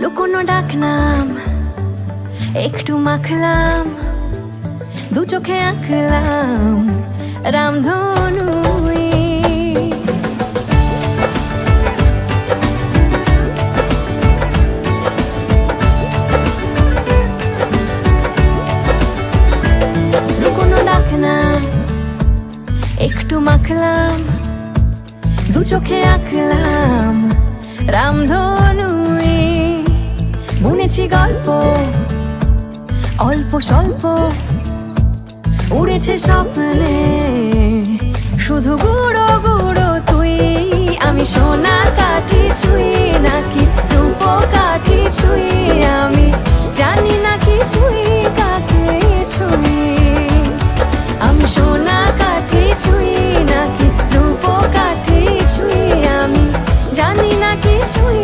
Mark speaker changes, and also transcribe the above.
Speaker 1: লুকোনো ডাক নাম একটু মাখলাম দু চোখে আঁকলাম রামধনু একটু মাখলাম দু চোখে আঁকলাম লিখেছি গল্প। অল্প স্বল্প উড়েছে স্বপ্নে। শুধু গুড়ো গুঁড়ো তুই, আমি সোনা কাঠি ছুঁই, নাকি রূপো কাঠি ছুঁই, আমি জানি না কিছুই কাকে ছুঁই। আমি সোনা কাঠি ছুঁই, নাকি রূপো কাঠি ছুঁই, আমি জানি না কিছুই